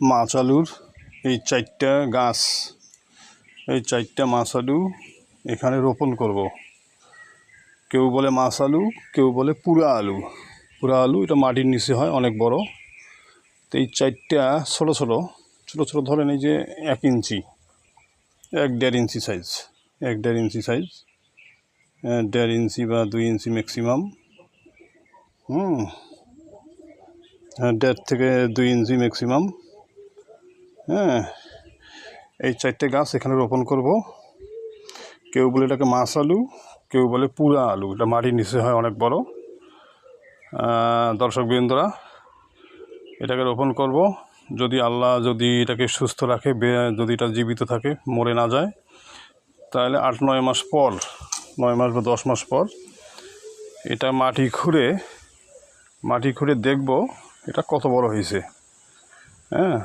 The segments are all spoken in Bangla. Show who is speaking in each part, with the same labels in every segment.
Speaker 1: মাছ আলুর এই চারটা গাছ, এই চারটা মাছ আলু এখানে রোপণ করব। কেউ বলে মাছ আলু, কেউ বলে পুরা আলু। পুরা আলু, এটা মাটির নিচে হয়, অনেক বড়। তো এই চারটা ছোটো ছোটো ছোটো ছোটো ধরেন এই যে এক ইঞ্চি, এক দেড় ইঞ্চি সাইজ এক দেড় ইঞ্চি সাইজ দেড় ইঞ্চি বা দুই ইঞ্চি ম্যাক্সিমাম হুম হ্যাঁ দেড় থেকে দুই ইঞ্চি ম্যাক্সিমাম হ্যাঁ এই চারটে গাছ এখানে রোপণ করব। কেউ বলে এটাকে মাছ আলু, কেউ বলে পুরা আলু, এটা মাটির নিচে হয় অনেক বড়। দর্শক বৃন্দরা, এটাকে রোপণ করব। যদি আল্লাহ যদি এটাকে সুস্থ রাখে যদি এটা জীবিত থাকে, মরে না যায়, তাহলে আট, নয় মাস পর, নয় মাস বা দশ মাস পর এটা মাটি খুঁড়ে মাটি খুঁড়ে দেখব এটা কত বড় হয়েছে। হ্যাঁ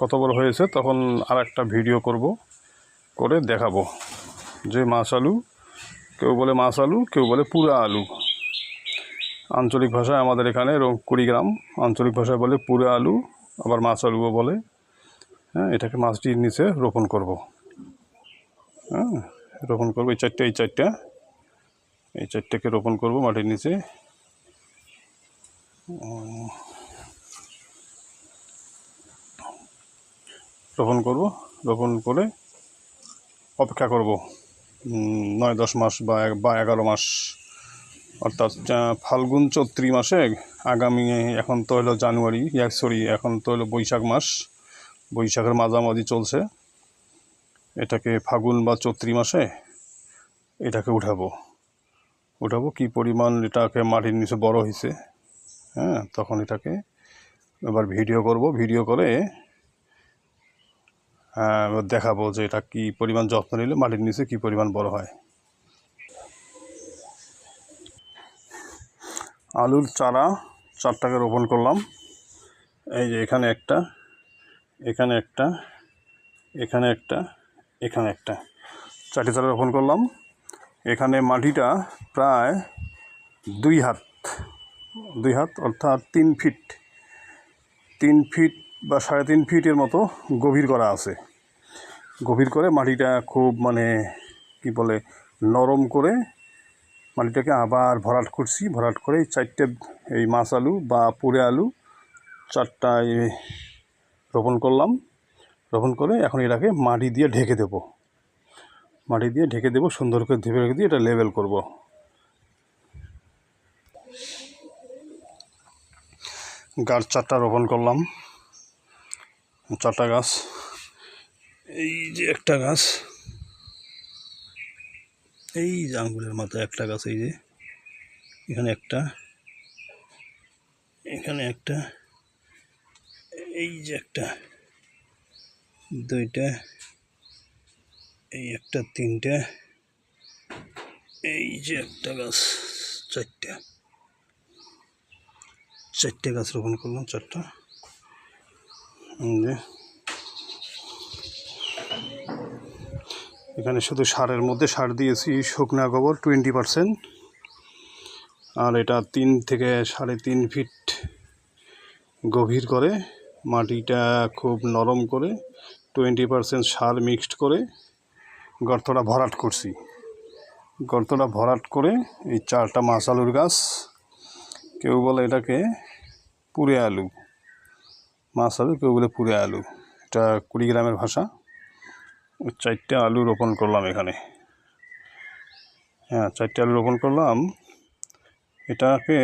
Speaker 1: কত বড় হয়েছে, তখন আর একটা ভিডিও করব, করে দেখাবো। যে মাছ আলু, কেউ বলে মাছ আলু, কেউ বলে পুরা আলু। আঞ্চলিক ভাষায় আমাদের এখানে কুড়িগ্রাম আঞ্চলিক ভাষায় বলে পুরা আলু, আবার মাছ আলুও বলে। হ্যাঁ এটাকে মাছটির নিচে রোপণ করব। হ্যাঁ রোপণ করব এই চারটে, এই চারটা। এই চারটাকে রোপণ করব মাটির নিচে। রোপণ করব, রোপণ করে অপেক্ষা করব নয়, দশ মাস বা বা এগারো মাস। অর্থাৎ ফাল্গুন চৈত্রি মাসে আগামী, এখন তো হলো জানুয়ারি সরি এখন তো হলো বৈশাখ মাস। বৈশাখের মাঝামাঝি চলছে। এটাকে ফাগুন বা চৈত্রি মাসে এটাকে উঠাবো। উঠাবো কি পরিমাণ এটাকে মাটির নিচে বড় হয়েছে হ্যাঁ তখন এটাকে এবার ভিডিও করব। ভিডিও করে দেখাবো যে এটা কি পরিমাণ যত্ন নিলে মাটির নিচে কি পরিমাণ বড় হয়। আলুর চারা চারটাকে রোপণ করলাম। এই যে এখানে একটা এখানে একটা এখানে একটা এখানে একটা। চারটি চারা রোপণ করলাম। এখানে মাটিটা প্রায় দুই হাত দুই হাত অর্থাৎ তিন ফিট তিন ফিট বা সাড়ে তিন ফিটের মতো গভীর করা আছে। গভীর করে মাটিটা খুব মানে কি বলে, নরম করে মাটিটাকে আবার ভরাট করছি। ভরাট করে চারটে, এই মাছ আলু বা পুরে আলু চারটা এই রোপণ করলাম। রোপণ করে এখন এটাকে মাটি দিয়ে ঢেকে দেব। মাটি দিয়ে ঢেকে দেবো, সুন্দর করে ধেপে রেখে দিয়ে এটা লেবেল করব। গাছ চারটা রোপণ করলাম। চারটা গাছ। এই যে একটা গাছ। এই যে আঙ্গুলের মাথায় একটা গাছ, এই যে। এখানে একটা এখানে একটা, এই যে একটা, দুইটা, এই একটা, তিনটা, এই যে একটা গাছ, চারটা। চারটে গাছ রোপণ করলাম, চারটা এই যে এখানে শুধু সারের মধ্যে সার দিয়েছি, শুকনা গোবর টোয়েন্টি পারসেন্ট আর এটা তিন থেকে সাড়ে তিন ফিট গভীর করে, মাটিটা খুব নরম করে টোয়েন্টি পারসেন্ট সার মিক্সড করে গর্তটা ভরাট করছি। গর্তটা ভরাট করে এই চারটা মাছ আলুর গাছ, কেউ বলে এটাকে পুরে আলু। মাছ আলু কেউ বলে পুরে আলু। এটা কুড়িগ্রামের ভাষা। ওই চারটে আলু রোপণ করলাম এখানে। হ্যাঁ চারটে আলু রোপণ করলাম। এটাকে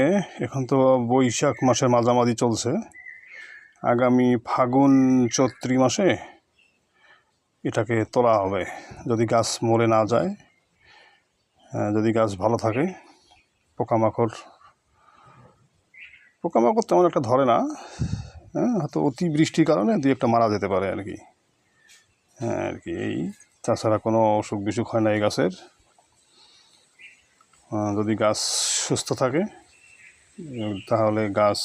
Speaker 1: এখন তো বৈশাখ মাসের মাঝামাঝি চলছে। আগামী ফাগুন চৈত্রি মাসে এটাকে তোলা হবে। যদি গাছ মরে না যায় হ্যাঁ, যদি গাছ ভালো থাকে পোকামাকড় পোকামাকড় তেমন একটা ধরে না। হ্যাঁ হয়তো অতিবৃষ্টির কারণে দুই একটা মারা যেতে পারে আর কি। আর কি এই তাছাড়া কোনো অসুখ বিসুখ হয় না এই গাছের। যদি গাছ সুস্থ থাকে, তাহলে গাছ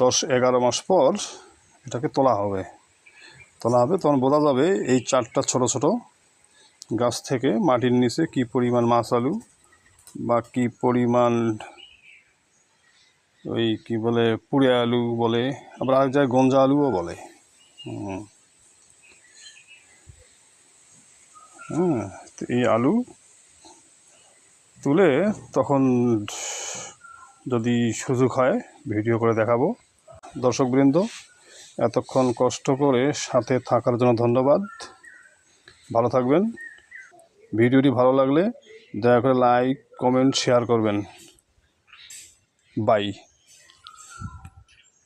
Speaker 1: দশ এগারো মাস পর এটাকে তোলা হবে। তোলা হবে, তখন বোঝা যাবে এই চারটা ছোট ছোট গাছ থেকে মাটির নিচে কি পরিমাণ মাছ, আলু বা কি পরিমাণ ওই কি বলে পুড়ে আলু বলে, আবার আরেক জায়গায় গঞ্জা আলুও বলে। হুম। তো এই আলু তুলে তখন যদি সুযোগ হয় ভিডিও করে দেখাবো। দর্শকবৃন্দ, এতক্ষণ কষ্ট করে সাথে থাকার জন্য ধন্যবাদ। ভালো থাকবেন। ভিডিওটি ভালো লাগলে দয়া করে লাইক, কমেন্ট, শেয়ার করবেন। বাই।